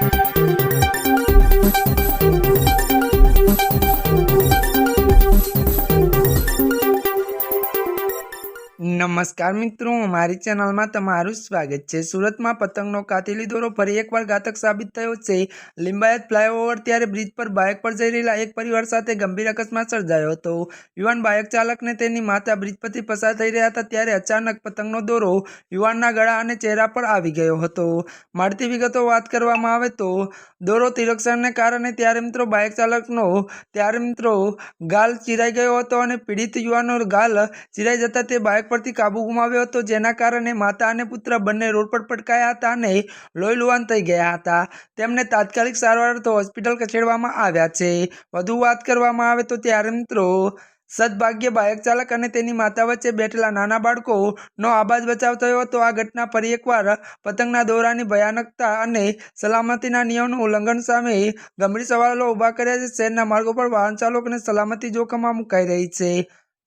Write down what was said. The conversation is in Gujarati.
Thank you. નમસ્કાર મિત્રો, મારી ચેનલમાં તમારું સ્વાગત છે. સુરતમાં પતંગનો કાતિલી દોરો ફરી એકવાર ઘાતક સાબિત થયો છે. લિંબાયત ફ્લાયઓવર ત્યારે બ્રિજ પર બાઇક પર જઈ રહેલા એક પરિવાર સાથે ગંભીર અકસ્માત સર્જાયો હતો. યુવાન બાઇક ચાલકને તેની માતા બ્રિજ પરથી પસાર થઈ રહ્યા હતા ત્યારે અચાનક પતંગનો દોરો યુવાનના ગળા અને ચહેરા પર આવી ગયો હતો. મળતી વિગતો વાત કરવામાં આવે તો, દોરો તિરક્ષણને કારણે ત્યારે મિત્રો બાઇક ચાલકનો, ત્યારે મિત્રો ગાલ ચીરાઈ ગયો હતો અને પીડિત યુવાનો ગાલ ચીરાઈ જતા તે બાઇક પરથી કાબુ ગુમાવ્યો હતો. જેના કારણે માતા અને પુત્ર બંને રોડ પર પટકાયા હતા અને લોહી લુહાન થઈ ગયા હતા. તેમને તાત્કાલિક સારવાર અર્થે હોસ્પિટલ ખસેડવામાં આવ્યા છે. વધુ વાત કરવામાં આવે તો ત્યારે મિત્રો સદભાગ્ય બાઇક ચાલક અને તેની માતા વચ્ચે બેઠેલા નાના બાળકોનો આબાદ બચાવ થયો હતો. આ ઘટના ફરી એકવાર પતંગના દોરાની ભયાનકતા અને સલામતીના નિયમનું ઉલ્લંઘન સામે ગંભીર સવાલો ઊભા કર્યા છે. શહેરના માર્ગો પર વાહન ચાલકોને સલામતી જોખમમાં મુકાઈ રહી છે.